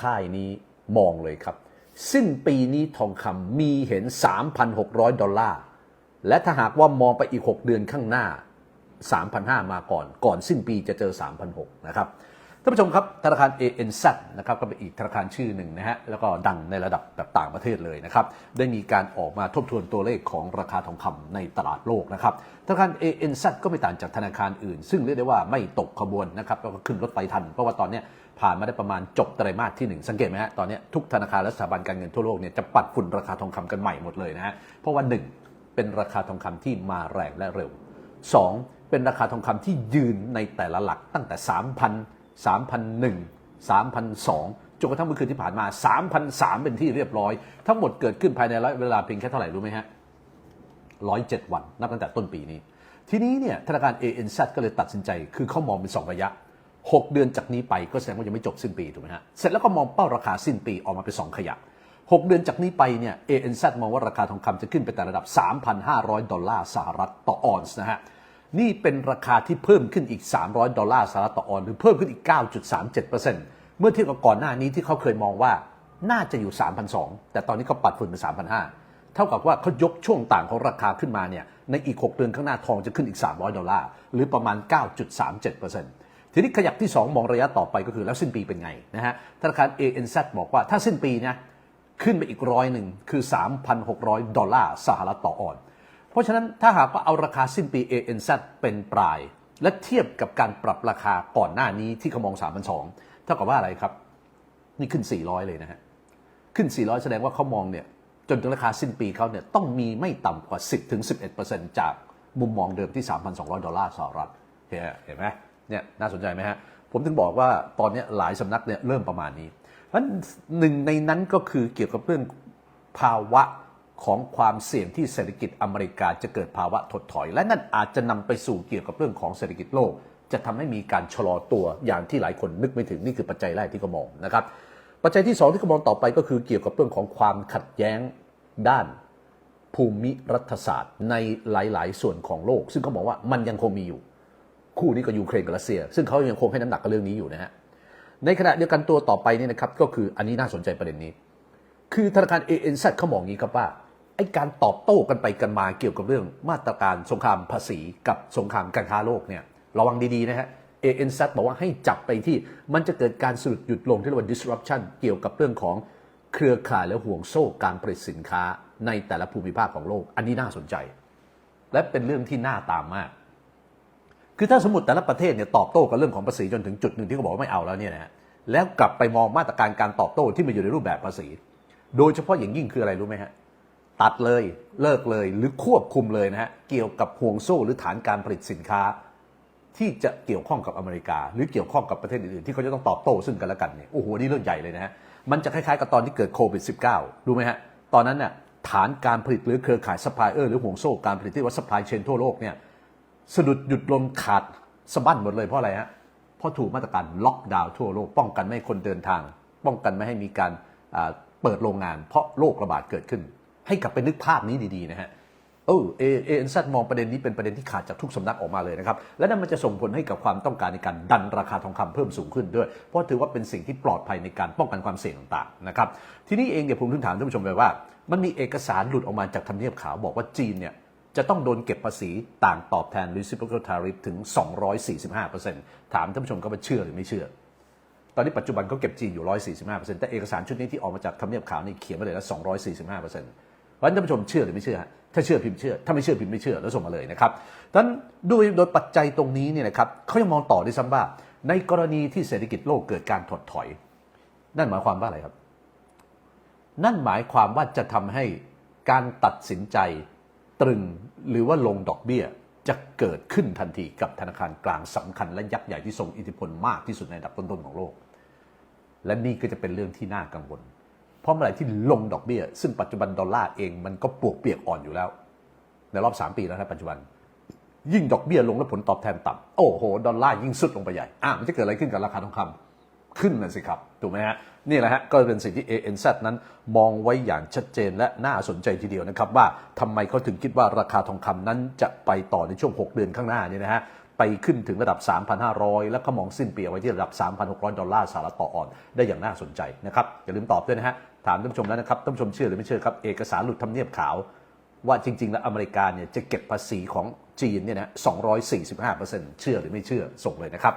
ค่ายนี้มองเลยครับ สิ้นปีนี้ทองคำมีเห็น 3,600 ดอลลาร์ และถ้าหากว่ามองไปอีก 6 เดือนข้างหน้า 3,500 มาก่อน ก่อนสิ้นปีจะเจอ 3,600 นะครับท่านผู้ชมครับธนาคาร ANZ นะครับก็เป็นอีกธนาคารชื่อหนึ่งนะฮะแล้วก็ดังในระดับแบบต่างประเทศเลยนะครับได้มีการออกมาทบทวนตัวเลขของราคาทองคำในตลาดโลกนะครับธนาคาร ANZ ก็ไม่ต่างจากธนาคารอื่น ซึ่งเรียกได้ว่าไม่ตกขบวนนะครับแล้วก็ขึ้นรถไฟทัน เพราะว่าตอนนี้ ผ่านมาได้ประมาณจบไตรมาสที่ 1 สังเกตไหมฮะตอนนี้ทุกธนาคารและสถาบันการเงินทั่วโลกเนี่ยจะปัดฝุ่นราคาทองคำกันใหม่หมดเลยนะฮะเพราะว่าหนึ่งเป็นราคาทองคำที่มาแรงและเร็ว 2. เป็นราคาทองคำที่ยืนในแต่ละหลักตั้งแต่ 3,000 3,001 3,002จนกระทั่งเมื่อคืนที่ผ่านมา 3,003 เป็นที่เรียบร้อย ทั้งหมดเกิดขึ้นภายในระยะเวลาเพียงแค่เท่าไหร่รู้ไหมฮะ107 วัน นับตั้งแต่ต้นปีนี้ ทีนี้เนี่ยธนาคาร ANZ ก็เลยตัดสินใจ คือเขามองเป็น 2 ระยะ 6 เดือนจากนี้ไปก็แสดงว่ายังไม่จบสิ้นปีถูกไหมฮะ เสร็จแล้วก็มองเป้าราคาสิ้นปีออกมาเป็น 2 ขยัก 6 เดือนจากนี้ไปเนี่ย ANZ มองว่าราคาทองคำจะขึ้นไปแต่ระดับ 3,500 ดอลลาร์สหรัฐต่อออนซ์นะฮะ นี่เป็นราคาที่เพิ่มขึ้นอีก 300 ดอลลาร์สหรัฐต่อออนซ์หรือเพิ่มขึ้นอีก 9.37%เมื่อเทียบกับก่อนหน้านี้ที่เขาเคยมองว่าน่าจะอยู่ 3,200 แต่ตอนนี้เขาปัดฝุ่นเป็น3,500 เท่ากับว่าเขายกช่วงต่างของราคาขึ้นมาเนี่ย ในอีก 6 เดือนข้างหน้าทองจะขึ้นอีก 300 ดอลลาร์ หรือประมาณ 9.37% ทีนี้ขยับที่ 2 มองระยะต่อไปก็คือแล้วสิ้นปีเป็นไงนะฮะธนาคาร ANZ บอกว่าถ้าสิ้นปีนะขึ้นไปอีกร้อยหนึ่งคือ 3,600 ดอลลาร์สหรัฐต่อออน เพราะฉะนั้นถ้าหากว่าเอาราคาสิ้นปี ANZ เป็นปลาย และเทียบกับการปรับราคาก่อนหน้านี้ที่เขามอง 3,200เท่ากับว่าอะไรครับ นี่ขึ้น 400 เลยนะฮะขึ้น 400 แสดงว่าเขามองเนี่ยจนถึงราคาสิ้นปีเขาเนี่ยต้องมีไม่ต่ำกว่า 10ถึง11จากมุมมองเดิมที่ 3,200 ดอลลาร์สหรัฐเห็นไหม เนี่ยน่าสนใจไหมฮะ ผมถึงบอกว่าตอนนี้หลายสำนักเนี่ยเริ่มประมาณนี้เพราะฉะนั้นหนึ่งในนั้นก็คือเกี่ยวกับเรื่องภาวะของความเสี่ยงที่เศรษฐกิจอเมริกาจะเกิดภาวะถดถอย และนั่นอาจจะนำไปสู่เกี่ยวกับเรื่องของเศรษฐกิจโลก จะทำให้มีการชะลอตัวอย่างที่หลายคนนึกไม่ถึงนี่คือปัจจัยแรกที่เขามองนะครับ ปัจจัยที่สองที่เขามองต่อไปก็คือเกี่ยวกับเรื่องของความขัดแย้งด้านภูมิรัฐศาสตร์ ในหลาย ๆ ส่วนของโลก ซึ่งเขาบอกว่ามันยังคงมีอยู่ คู่นี้ก็ยูเครนกับรัสเซีย ซึ่งเขายังคงให้น้ำหนักกับเรื่องนี้อยู่นะฮะในขณะเดียวกันตัวต่อไปนี่นะครับก็คืออันนี้น่าสนใจประเด็นนี้ คือธนาคาร ANZ เขามองอย่างนี้ครับว่าไอ้การตอบโต้กันไปกันมาเกี่ยวกับเรื่องมาตรการสงครามภาษีกับสงครามการค้าโลกเนี่ยระวังดีๆนะฮะ ANZ บอกว่าให้จับไปที่มันจะเกิดการสุดหยุดลงที่เรียกว่า disruption เกี่ยวกับเรื่องของเครือข่ายและห่วงโซ่การผลิตสินค้าในแต่ละภูมิภาคของโลก อันนี้น่าสนใจ และเป็นเรื่องที่น่าตามมาก คือถ้าสมมติแต่ละประเทศเนี่ยตอบโต้กับเรื่องของภาษีจนถึงจุดหนึ่งที่เขาบอกว่าไม่เอาแล้วเนี่ยนะฮะแล้วกลับไปมองมาตรการการตอบโต้ที่มันอยู่ในรูปแบบภาษี โดยเฉพาะอย่างยิ่งคืออะไรรู้ไหมฮะตัดเลยเลิกเลยหรือควบคุมเลยนะฮะเกี่ยวกับห่วงโซ่หรือฐานการผลิตสินค้า ที่จะเกี่ยวข้องกับอเมริกา หรือเกี่ยวข้องกับประเทศอื่นๆที่เขาจะต้องตอบโต้ซึ่งกันและกันเนี่ยโอ้โหนี่เรื่องใหญ่เลยนะฮะมันจะคล้ายๆกับตอนที่เกิดโควิด -19 รู้ไหมฮะตอนนั้นเนี่ยฐานการผลิตหรือเครือข่ายซัพพลายเออร์หรือห่วงโซ่การผลิตที่ว่าซัพพลายเชนทั่วโลกเนี่ย สะดุดหยุดลมขาดสะบั้นหมดเลยเพราะอะไรฮะ เพราะถูกมาตรการล็อกดาวน์ทั่วโลกป้องกันไม่ให้คนเดินทาง ป้องกันไม่ให้มีการเปิดโรงงาน เพราะโรคระบาดเกิดขึ้น ให้กลับไปนึกภาพนี้ดีๆนะฮะเออเอเอ็นซัมองประเด็นนี้เป็นประเด็นที่ขาดจากทุกสำนักออกมาเลยนะครับ และนั่นมันจะส่งผลให้กับความต้องการในการดันราคาทองคำเพิ่มสูงขึ้นด้วย เพราะถือว่าเป็นสิ่งที่ปลอดภัยในการป้องกันความเสี่ยงต่างๆนะครับ ทีนี้เองเดี๋ยวผมถึงถามท่านผู้ชมไปว่า มันมีเอกสารหลุดออกมาจากทำเนียบขาวบอกว่าจีนเนี่ย จะต้องโดนเก็บภาษีต่างตอบแทน reciprocal tariff ถึง 245%ถามท่านผู้ชมก็ว่าเชื่อหรือไม่เชื่อ ตอนนี้ปัจจุบันเขาเก็บจีนอยู่ 145%แต่เอกสารชุดนี้ที่ออกมาจากทำเนียบขาวนี่เขียนมาเลยแล้ว245%เพราะฉะนั้นท่านผู้ชมเชื่อหรือไม่เชื่อ ถ้าเชื่อพิมพ์เชื่อ ถ้าไม่เชื่อพิมพ์ไม่เชื่อแล้วส่งมาเลยนะครับดังนั้นโดยโดยปัจจัยตรงนี้เนี่ยนะครับเขายังมองต่อด้วยซ้ำว่าในกรณีที่เศรษฐกิจโลกเกิดการถดถอย นั่นหมายความว่าอะไรครับ นั่นหมายความว่าจะทำให้การตัดสินใจตรึง หรือว่าลงดอกเบี้ยจะเกิดขึ้นทันทีกับธนาคารกลางสำคัญและยักษ์ใหญ่ที่ทรงอิทธิพลมากที่สุดในดับต้นๆของโลก และนี่ก็จะเป็นเรื่องที่น่ากังวล เพราะเมื่อไหร่ที่ลงดอกเบี้ย ซึ่งปัจจุบันดอลลาร์เองมันก็ปวกเปียกอ่อนอยู่แล้ว ในรอบ 3 ปีแล้วนะปัจจุบัน ยิ่งดอกเบี้ยลงแล้วผลตอบแทนต่ำโอ้โห ดอลลาร์ยิ่งสุดลงไปใหญ่อะมันจะเกิดอะไรขึ้นกับราคาทองคำ ขึ้นนะสิครับถูกไหมฮะนี่แหละฮะก็เป็นสิ่งที่ ANZ นั้นมองไว้อย่างชัดเจนและน่าสนใจทีเดียวนะครับว่าทำไมเขาถึงคิดว่าราคาทองคำนั้นจะไปต่อในช่วง 6 เดือนข้างหน้านี่นะฮะไปขึ้นถึงระดับ 3,500 แล้วก็มองสิ้นปีเอาไว้ที่ระดับ 3,600 ดอลลาร์สหรัฐต่อออนได้อย่างน่าสนใจนะครับอย่าลืมตอบด้วยนะฮะถามท่านผู้ชมแล้วนะครับท่านผู้ชมเชื่อหรือไม่เชื่อครับเอกสารหลุดทำเนียบขาวว่าจริง ๆ แล้วอเมริกาเนี่ยจะเก็บภาษีของจีนเนี่ยนะ245%เชื่อหรือไม่เชื่อส่งเลยนะครับ